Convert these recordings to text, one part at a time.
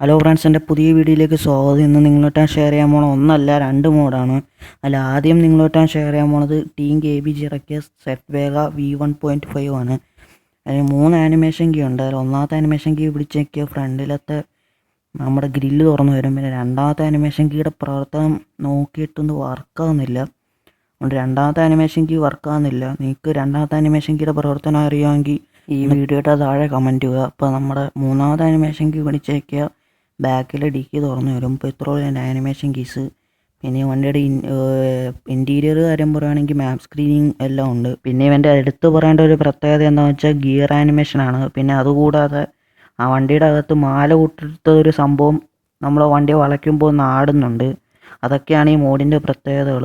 Hello friends എന്റെ പുതിയ വീഡിയോയിലേക്ക് സ്വാഗതം. ഇന്ന് നിങ്ങളോട്ടാൻ ഷെയർ ചെയ്യാൻ പോണ ഒന്നല്ല രണ്ട് മോഡാണ് അല്ല ആദ്യം നിങ്ങളോട്ടാൻ ഷെയർ ചെയ്യാൻ പോണത് ടീം കെ ബി ജി ഇറക്കിയ set Vega V one point five ആണ്. അതിന് മൂന്ന് ആനിമേഷൻ കീ ഉണ്ട്. അതിൽ ഒന്നാമത്തെ ആനിമേഷൻ കീ പിടിച്ച് നോക്കിയ ഫ്രണ്ടിലത്തെ നമ്മുടെ ഗ്രില്ല് തുറന്നു വരും. പിന്നെ രണ്ടാമത്തെ ആനിമേഷൻ കീയുടെ പ്രവർത്തനം നോക്കിയിട്ടൊന്നും വർക്കാവുന്നില്ല അതുകൊണ്ട് രണ്ടാമത്തെ ആനിമേഷൻ കീ വർക്കാവുന്നില്ല നിങ്ങൾക്ക് രണ്ടാമത്തെ ആനിമേഷൻ കീയുടെ പ്രവർത്തനം അറിയാമെങ്കിൽ ഈ വീഡിയോയുടെ താഴെ കമന്റ് ചെയ്യുക അപ്പോൾ നമ്മുടെ മൂന്നാമത്തെ ആനിമേഷൻ കീ പിടിച്ച് നോക്കിയ ബാക്കിലെ ഡിക്കി തുറന്നു വരും ഇപ്പോൾ ഇത്രയുള്ള ആനിമേഷൻ കീസ് പിന്നെ വണ്ടിയുടെ ഇന്റീരിയർ കാര്യം പറയുകയാണെങ്കിൽ മാപ്പ് സ്ക്രീനിങ് എല്ലാം ഉണ്ട്. പിന്നെ ഇവന്റെ അടുത്ത് പറയേണ്ട ഒരു പ്രത്യേകത എന്താണെന്ന് വെച്ചാൽ ഗിയർ ആനിമേഷനാണ് പിന്നെ അതുകൂടാതെ ആ വണ്ടിയുടെ അകത്ത് മാല കൂട്ടിട്ട ഒരു സംഭവം നമ്മൾ വണ്ടി വളയ്ക്കുമ്പോൾ നാടുന്നുണ്ട്. അതൊക്കെയാണ് ഈ മോഡിന്റെ പ്രത്യേകതകൾ.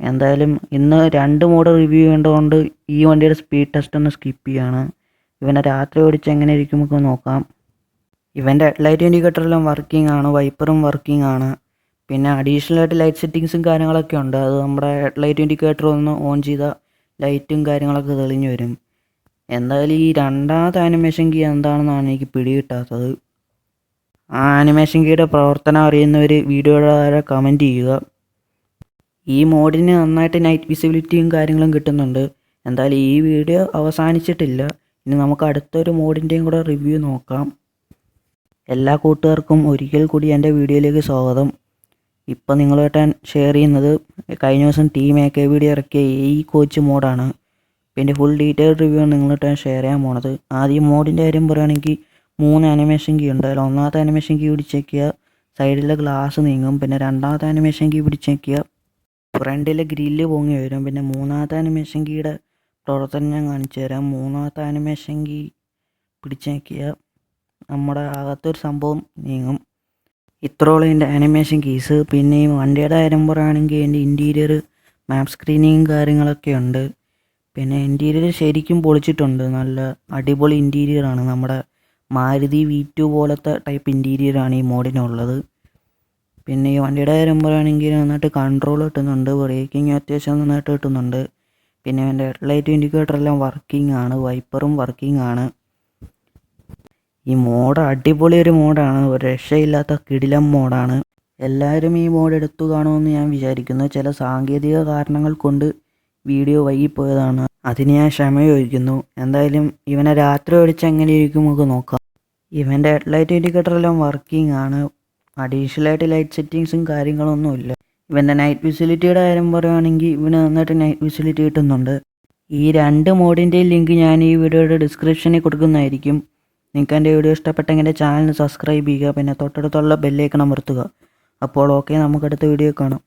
എന്തായാലും ഇന്ന് രണ്ട് മോഡ് റിവ്യൂ ചെയ്യേണ്ടതുകൊണ്ട് ഈ വണ്ടിയുടെ സ്പീഡ് ടെസ്റ്റ് ഒന്ന് സ്കിപ്പ് ചെയ്യാണ്. ഇവനെ രാത്രി ഓടിച്ച് എങ്ങനെ ഇരിക്കും നമുക്ക് നോക്കാം. ഇവന്റെ ലൈറ്റ് ഇൻഡിക്കേറ്ററെല്ലാം വർക്കിംഗ് ആണ് വൈപ്പറും വർക്കിംഗ് ആണ്. പിന്നെ അഡീഷണൽ ആയിട്ട് ലൈറ്റ് സെറ്റിങ്സും കാര്യങ്ങളൊക്കെ ഉണ്ട്. അത് നമ്മുടെ ലൈറ്റ് ഇൻഡിക്കേറ്റർ ഒന്ന് ഓൺ ചെയ്ത ലൈറ്റും കാര്യങ്ങളൊക്കെ തെളിഞ്ഞു വരും. എന്തായാലും ഈ രണ്ടാമത്തെ ആനിമേഷൻ കീ എന്താണെന്നാണ് എനിക്ക് പിടികിട്ടാത്തത്. ആ ആനിമേഷൻ കീയുടെ പ്രവർത്തനം അറിയുന്നവർ വീഡിയോയുടെ താഴെ കമന്റ് ചെയ്യുക. ഈ മോഡിന് നന്നായിട്ട് നൈറ്റ് വിസിബിലിറ്റിയും കാര്യങ്ങളും കിട്ടുന്നുണ്ട്. എന്തായാലും ഈ വീഡിയോ അവസാനിച്ചിട്ടില്ല. ഇനി നമുക്ക് അടുത്തൊരു മോഡിന്റെയും കൂടെ റിവ്യൂ നോക്കാം. എല്ലാ കൂട്ടുകാർക്കും ഒരിക്കൽ കൂടി എന്റെ വീഡിയോയിലേക്ക് സ്വാഗതം. ഇപ്പം നിങ്ങളുമായിട്ട് ഷെയർ ചെയ്യുന്നത്. കഴിഞ്ഞ ദിവസം ടീം എ കെ വീഡിയോ ഇറക്കിയ ഈ കോച്ച് മോഡാണ്. പിന്നെ ഫുൾ ഡീറ്റെയിൽ റിവ്യൂ ആണ് നിങ്ങളുമായിട്ട് ഷെയർ ചെയ്യാൻ പോണത്. ആദ്യം മോഡിന്റെ കാര്യം പറയുകയാണെങ്കിൽ മൂന്ന് ആനിമേഷൻ കീ ഉണ്ട്. അതിൽ ഒന്നാമത്തെ ആനിമേഷൻ കീ പിടിച്ചേക്കുക. സൈഡിലെ ഗ്ലാസ് നീങ്ങും. പിന്നെ രണ്ടാമത്തെ ആനിമേഷൻ കീ പിടിച്ചേക്കുക. ഫ്രണ്ടിലെ ഗ്രില്ല് പൊങ്ങി വരും. പിന്നെ മൂന്നാമത്തെ ആനിമേഷൻ കീയുടെ പ്രവർത്തനം ഞാൻ കാണിച്ചു തരാം. മൂന്നാമത്തെ ആനിമേഷൻ കീ പിടിച്ച് നോക്കിയാൽ നമ്മുടെ അകത്തൊരു സംഭവം നീങ്ങും. ഇത്രോളം എന്റെ ആനിമേഷൻ കീസ് പിന്നെ ഈ വണ്ടിയുടെ പറയുകയാണെങ്കിൽ എന്റെ ഇന്റീരിയർ മാപ്പ് സ്ക്രീനിങ്ങും കാര്യങ്ങളൊക്കെ ഉണ്ട്. പിന്നെ ഇന്റീരിയർ ശരിക്കും പൊളിച്ചിട്ടുണ്ട്. നല്ല അടിപൊളി ഇന്റീരിയറാണ് നമ്മുടെ മാരുതി വി ടു പോലത്തെ ടൈപ്പ് ഇന്റീരിയറാണ് ഈ മോഡിനുള്ളത്. പിന്നെ ഈ വണ്ടിയുടെ കാര്യം പറയുകയാണെങ്കിൽ നന്നായിട്ട് കൺട്രോൾ കിട്ടുന്നുണ്ട്. ബ്രേക്കിംഗ് അത്യാവശ്യം നന്നായിട്ട് കിട്ടുന്നുണ്ട്. പിന്നെ എന്റെ ഹെഡ്ലൈറ്റ് ഇൻഡിക്കേറ്റർ എല്ലാം വർക്കിംഗ് ആണ്. വൈപ്പറും വർക്കിംഗ് ആണ്. ഈ മോഡ് അടിപൊളി ഒരു മോഡാണ്. ഒരു രക്ഷയില്ലാത്ത കിടിലം മോഡാണ്. എല്ലാവരും ഈ മോഡ് എടുത്തു കാണുമെന്ന് ഞാൻ വിചാരിക്കുന്നു. ചില സാങ്കേതിക കാരണങ്ങൾ കൊണ്ട് വീഡിയോ വൈകിപ്പോയതാണ്. അതിന് ഞാൻ ക്ഷമ ചോദിക്കുന്നു എന്തായാലും ഇവനെ രാത്രി ഒഴിച്ച് എങ്ങനെ ഇരിക്കും നമുക്ക് നോക്കാം. ഇവന്റെ ഹെഡ്ലൈറ്റ് ഇൻഡിക്കേറ്റർ എല്ലാം വർക്കിംഗ് ആണ് അഡീഷണലായിട്ട് ലൈറ്റ് സെറ്റിങ്സും കാര്യങ്ങളൊന്നുമില്ല. ഇവന്റെ നൈറ്റ് വിസിലിറ്റിയുടെ കാര്യം പറയുകയാണെങ്കിൽ ഇവന് നന്നായിട്ട് നൈറ്റ് വിസിലിറ്റി കിട്ടുന്നുണ്ട്. ഈ രണ്ട് മോഡിന്റെയും ലിങ്ക് ഞാൻ ഈ വീഡിയോയുടെ ഡിസ്ക്രിപ്ഷനിൽ കൊടുക്കുന്നതായിരിക്കും. നിങ്ങൾക്ക് എന്റെ വീഡിയോ ഇഷ്ടപ്പെട്ടെങ്കിൽ ചാനൽ സബ്സ്ക്രൈബ് ചെയ്യുക പിന്നെ തൊട്ടടുത്തുള്ള ബെല്ലേക്കണം അമർത്തുക. അപ്പോൾ ഓക്കെ നമുക്ക് അടുത്ത വീഡിയോ കാണാം.